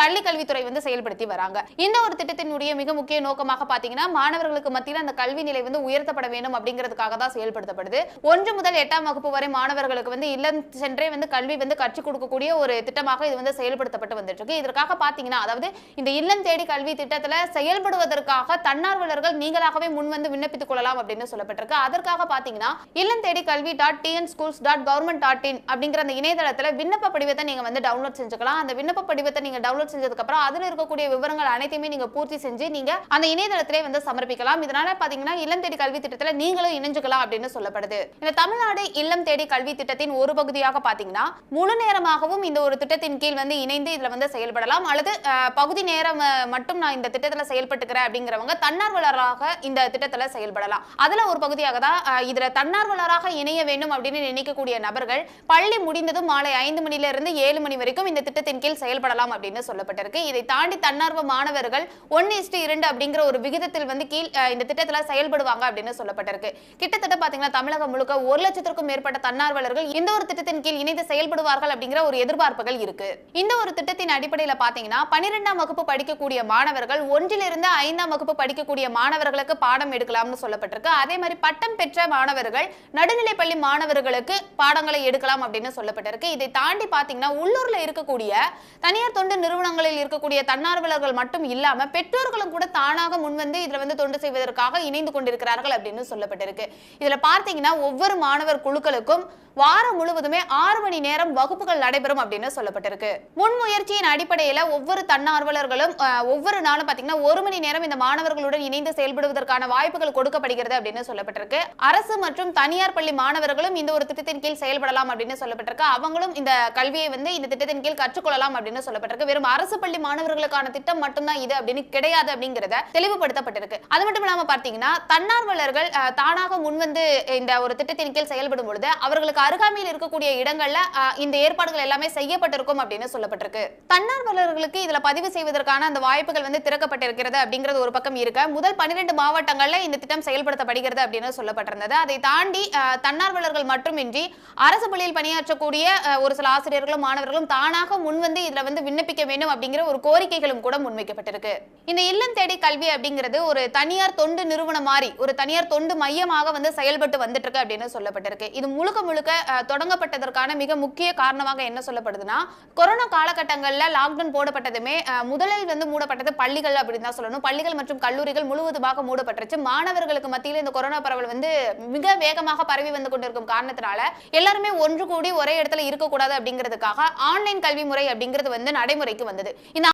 பள்ளி கல்வித்துறை வந்து செயல்படுத்தி வராங்க. இந்த ஒரு திட்டத்தினுடைய மிக முக்கிய நோக்கமாக பாத்தீங்கன்னா மாணவர்களுக்கு மத்தியில் அந்த கல்வி நிலை வந்து உயர்த்தப்பட வேண்டும் அப்படிங்கிறதுக்காக தான் செயல்படுத்தப்படுது. ஒன்று முதல் எட்டாம் வகுப்பு வரை மாணவர்களுக்கு வந்து இல்லம் சென்றே வந்து கல்வி வந்து கற்றுக் கொடுக்கக்கூடிய ஒரு திட்டமாக இது வந்து செயல்படுத்தப்பட்டு வந்துட்டு இருக்கு இதற்காக பாத்தீங்கன்னா அதாவது இந்த இல்லம் தேடி கல்வி திட்டத்துல செயல்படுவதற்காக தன்னார்வலர்கள் நீங்களாகவே முன் வந்து விண்ணப்பித்துக் கொள்ளலாம் அப்படின்னு சொல்லப்பட்டிருக்கு. அதற்காக பாத்தீங்கன்னா இல்லம் தேடி கல்வி dot TN schools dot government dot in அப்படிங்கிற அந்த இணையதளத்துல விண்ணப்ப படிவத்தை நீங்க வந்து டவுன்லோட் செஞ்சுக்கலாம். அந்த விண்ணப்ப படிவத்தை நீங்க டவுன்லோட் செஞ்சதுக்கு அப்புறம் அதுல இருக்கக்கூடிய விவரங்கள் அனைத்தையுமே நீங்க பூர்த்தி செஞ்சு நீங்க அந்த இணையதளத்திலே வந்து சமர்ப்பிக்கலாம். இதனால பாத்தீங்கன்னா இல்லம் தேடி கல்வி திட்டத்துல நீங்களும் இணைஞ்சுக்கலாம் அப்படின்னு சொல்லப்படுது. இந்த தமிழ்நாடு இல்லம் தேடி கல்வி திட்டத்தின் ஒரு பகுதியாக பாத்தீங்கன்னா முழு நேரமாகவும் இந்த ஒரு திட்டத்தின் கீழ் வந்து இணைந்து இதுல வந்து செயல்படலாம். அல்லது பகுதி நேரம் மட்டும் நான் இந்த திட்டத்துல செயல்பட்டுக்கிறேன் அப்படிங்கிறவங்க தன்னார்வலராக இந்த திட்டத்துல செயல்படலாம். அதுல ஒரு பகுதியாக தான் இதுல தன்னார்வலராக இணைய வேண்டும் அப்படின்னு நினைக்கக்கூடிய நபர்கள் பள்ளி முடிந்ததும் மாலை ஐந்து மணில இருந்து ஏழு மணி வரைக்கும் இந்த திட்டத்தின் கீழ் செயல்படலாம் அப்படின்னு சொல்லப்பட்டிருக்கு. இதை தாண்டி தன்னார்வ மாணவர்கள் ஒன்னு இஸ்டு இரண்டு அப்படிங்கிற ஒரு விகிதத்தில் வந்து கீழ் இந்த திட்டத்தில் செயல்படுவாங்க அப்படின்னு சொல்லப்பட்டிருக்கு. கிட்டத்தட்ட பாத்தீங்கன்னா தமிழகம் முழுக்க ஒரு லட்சத்திற்கும் மேற்பட்ட தன்னார்வலர்கள் இந்த ஒரு திட்டத்தின் கீழ் இணைந்து செயல்படுவார்கள் அப்படிங்கிற ஒரு எதிர்பார்ப்புகள் இருக்கு. இந்த ஒரு திட்டத்தின் அடிப்படையில் பாத்தீங்கன்னா பனிரெண்டாம் வகுப்பு படிக்கக்கூடிய மாணவர்கள் ஒன்றிலிருந்து ஐந்தாம் வகுப்பு படிக்கக்கூடிய மாணவர்களுக்கு பாடம் எடுக்கலாம்னு சொல்லப்பட்டிருக்கு. அதே மாதிரி பட்டம் பெற்ற மாணவர்கள் நடுநிலை பள்ளி மாணவர்களுக்கு பாடங்களை எடுக்கலாம் அப்படின்னு சொல்லப்பட்டிருக்கு. இதை தாண்டி பாத்தீங்கன்னா உள்ளூர்ல இருக்கக்கூடிய தனியார் தொண்டு நிறுவனம் நிறுவனங்களில் இருக்கக்கூடிய தன்னார்வலர்கள் மட்டும் இல்லாம பெற்றோர்களும் கூட தானாக முன்வந்து இதுல வந்து தொண்டு செய்வதற்காக இணைந்து கொண்டிருக்கிறார்கள் அப்படின்னு சொல்லப்பட்டிருக்கு. இதுல பார்த்தீங்கன்னா ஒவ்வொரு மாணவர் குழுக்களுக்கும் வாரம் முழுவதுமே ஆறு மணி நேரம் வகுப்புகள் நடைபெறும் அப்படின்னு சொல்லப்பட்டிருக்கு. முன்முயற்சியின் அடிப்படையில ஒவ்வொரு தன்னார்வலர்களும் ஒவ்வொரு நாளும் பாத்தீங்கன்னா ஒரு மணி நேரம் இந்த மாணவர்களுடன் இணைந்து செயல்படுவதற்கான வாய்ப்புகள் கொடுக்கப்படுகிறது அப்படின்னு சொல்லப்பட்டிருக்கு. அரசு மற்றும் தனியார் பள்ளி மாணவர்களும் இந்த ஒரு திட்டத்தின் கீழ் செயல்படலாம் அப்படின்னு சொல்லப்பட்டிருக்கு. அவங்களும் இந்த கல்வியை வந்து இந்த திட்டத்தின் கீழ் கற்றுக்கொள்ளலாம் அப்படின்னு சொல்லப்பட்டிருக்கு. வெறும் அரசு பள்ளி மாணவர்களுக்கான திட்டம் மட்டும்தான் இது அப்படின்னு கிடையாது அப்படிங்கறத தெளிவுபடுத்தப்பட்டிருக்கு. அது மட்டும் இல்லாம பாத்தீங்கன்னா தன்னார்வலர்கள் தானாக முன்வந்து இந்த ஒரு திட்டத்தின் கீழ் செயல்படும் பொழுது அவர்களுக்கு அருகாமையில் இருக்கக்கூடிய இடங்கள்ல இந்த ஏற்பாடுகள் எல்லாமே செய்யப்பட்டிருக்கும் அப்படின்னு சொல்லப்பட்டிருக்கு. தன்னார்வலர்களுக்கு இதுல பதிவு செய்வதற்கான அந்த வாய்ப்புகள் வந்து திறக்கப்பட்டிருக்கிறது அப்படிங்கிறது ஒரு பக்கம் இருக்க முதல் பன்னிரெண்டு மாவட்டங்கள்ல இந்த திட்டம் செயல்படுத்தப்படுகிறது அப்படின்னு சொல்லப்பட்டிருந்தது. அதை தாண்டி தன்னார்வலர்கள் மட்டுமின்றி அரசு பள்ளியில் பணியாற்றக்கூடிய ஒரு சில ஆசிரியர்களும் மாணவர்களும் தானாக முன்வந்து இதுல வந்து விண்ணப்பிக்க வேண்டும் வேண்டும் அப்படிங்கிற ஒரு கோரிக்கைகளும் கூட முன்வைக்கப்பட்டிருக்கு. இந்த இல்லம் தேடி கல்வி அப்படிங்கிறது ஒரு தனியார் தொண்டு நிறுவனம் மாதிரி ஒரு தனியார் தொண்டு மையமாக வந்து செயல்பட்டு வந்துட்டு இருக்கு அப்படின்னு சொல்லப்பட்டிருக்கு. இது முழுக்க முழுக்க தொடங்கப்பட்டதற்கான மிக முக்கிய காரணமாக என்ன சொல்லப்படுதுன்னா கொரோனா காலகட்டங்கள்ல லாக்டவுன் போடப்பட்டதுமே முதலில் வந்து மூடப்பட்டது பள்ளிகள் அப்படின்னு தான் சொல்லணும். பள்ளிகள் மற்றும் கல்லூரிகள் முழுவதுமாக மூடப்பட்டுருச்சு. மாணவர்களுக்கு மத்தியில் இந்த கொரோனா பரவல் வந்து மிக வேகமாக பரவி வந்து கொண்டிருக்கும் காரணத்தினால எல்லாருமே ஒன்று கூடி ஒரே இடத்துல இருக்கக்கூடாது அப்படிங்கிறதுக்காக ஆன்லைன் கல்வி முறை அப்படிங்கிறது வந்து நடைமுறைக்கு வந்தது. இந்த